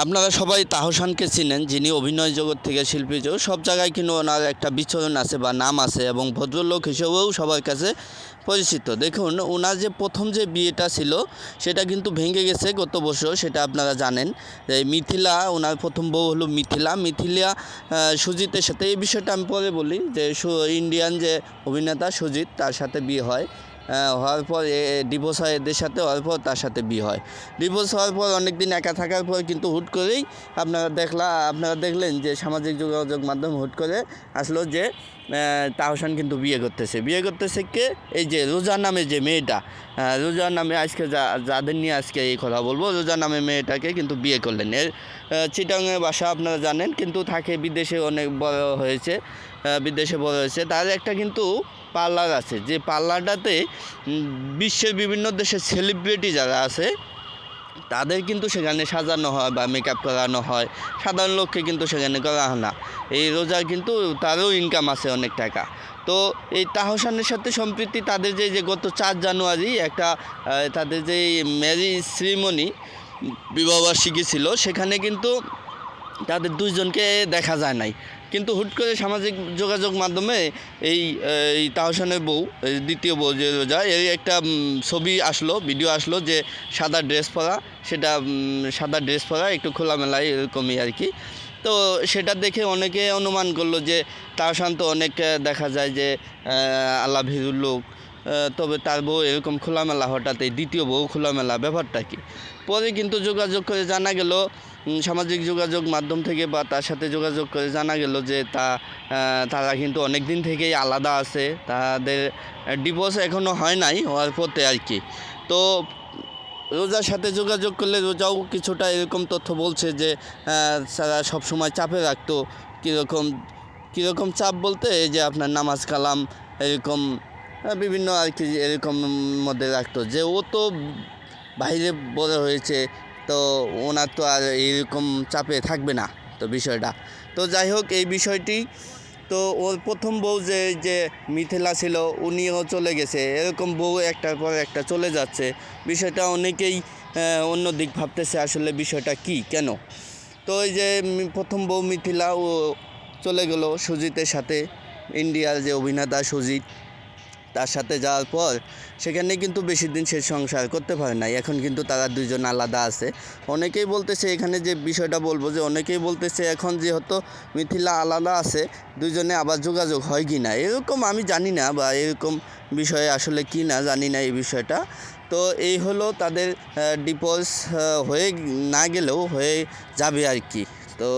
আপনারা সবাই তাহসানকে চিনেন, যিনি অভিনয় জগৎ থেকে শিল্পী জগৎ, সব জায়গায় কিন্তু ওনার একটা বিচরণ আছে বা নাম আছে এবং ভদ্রলোক হিসেবেও সবার কাছে পরিচিত। দেখুন, ওনার যে প্রথম যে বিয়েটা ছিল, সেটা কিন্তু ভেঙে গেছে গত বছর, সেটা আপনারা জানেন। যে মিথিলা, ওনার প্রথম বউ হলো মিথিলা। মিথিলা সুজিতের সাথে, এই বিষয়টা আমি পরে বলি, যে ইন্ডিয়ান যে অভিনেতা সুজিত, তার সাথে বিয়ে হয়। হওয়ার পর ডিভোর্স হয় এদের সাথে, হওয়ার পর তার সাথে বিয়ে হয়। ডিভোর্স হওয়ার পর অনেক দিন একা থাকার পর কিন্তু হুট করেই আপনারা দেখলা, আপনারা দেখলেন যে সামাজিক যোগাযোগ মাধ্যম হুট করে আসলো যে তাহসান কিন্তু বিয়ে করতেছে। বিয়ে করতেছে কে? এই যে রোজা নামে যে মেয়েটা রোজা নামে আজকে যা, যাদের নিয়ে আজকে এই কথা বলব রোজা নামে মেয়েটাকে কিন্তু বিয়ে করলেন। এর চিটাংয়ের বাসা আপনারা জানেন, কিন্তু থাকে বিদেশে অনেক বড় হয়েছে বিদেশে বড় হয়েছে। তার একটা কিন্তু পার্লার আছে। যে পার্লারটাতে বিশ্বের বিভিন্ন দেশের সেলিব্রিটি যারা আছে, তাদের কিন্তু সেখানে সাজানো হয় বা মেকআপ করানো হয়। সাধারণ লোককে কিন্তু সেখানে করা হয় না। এই রোজার কিন্তু তারও ইনকাম আছে অনেক টাকা। তো এই তাহসানের সাথে সম্প্রীতি, তাদের যে যে গত চার জানুয়ারি একটা তাদের যে ম্যারিজ সেরিমনি বিবাহবার্ষিকী ছিল, সেখানে কিন্তু তাদের দুইজনকে দেখা যায় নাই। কিন্তু হুট করে সামাজিক যোগাযোগ মাধ্যমে এই এই তাহসানের বউ দ্বিতীয় বউ যে রোজা এই একটা ছবি আসলো, ভিডিও আসলো যে সাদা ড্রেস পরা, সেটা সাদা ড্রেস পরা, একটু খোলামেলায় এরকমই আর কি। তো সেটা দেখে অনেকে অনুমান করল যে তাহসান তো অনেক দেখা যায় যে আল্লাহ ভিজুর লোক। তবে তার বউ এরকম খোলামেলা হঠাৎ এই দ্বিতীয় বউ খোলামেলা ব্যাপারটা কি? পরে কিন্তু যোগাযোগ করে জানা গেল সামাজিক যোগাযোগ মাধ্যম থেকে বা তার সাথে যোগাযোগ করে জানা গেল যে তা তারা কিন্তু অনেক দিন থেকেই আলাদা আছে, তাদের ডিভোর্স এখনও হয় নাই, হওয়ার পথে আর কি। তো রোজার সাথে যোগাযোগ করলে রোজাও কিছুটা এরকম তথ্য বলছে যে তারা সবসময় চাপে রাখতো। কীরকম কীরকম চাপ বলতে যে আপনার নামাজ কালাম এরকম বিভিন্ন আর কি এরকম মধ্যে রাখতো। যে ও তো বাইরে বড় হয়েছে, তো ওনার তো আর এরকম চাপে থাকবে না তো বিষয়টা। তো যাই হোক, এই বিষয়টি, তো ওর প্রথম বউ যে যে মিথিলা ছিল, উনিও চলে গেছে। এরকম বউ একটার পর একটা চলে যাচ্ছে। বিষয়টা অনেকেই অন্য দিক ভাবতেছে আসলে বিষয়টা কি, কেন? তো এই যে প্রথম বউ মিথিলা ও চলে গেল সুজিতের সাথে। ইন্ডিয়ার যে অভিনেতা সুজিত তার সাথে যাওয়ার পর সেখানে কিন্তু বেশি দিন সে সংসার করতে পারে নাই। এখন কিন্তু তারা দুজন আলাদা আছে। অনেকেই বলতেছে এখানে যে বিষয়টা বলব যে অনেকেই বলতেছে এখন যেহেতু মিথিলা আলাদা আছে দুজনে আবার যোগাযোগ হয় কি না এরকম আমি জানি না বা এরকম বিষয়ে আসলে কি না জানি না এই বিষয়টা। তো এই হলো তাদের ডিপোজ হয়ে না গেলেও হয়ে যাবে আর কি। তো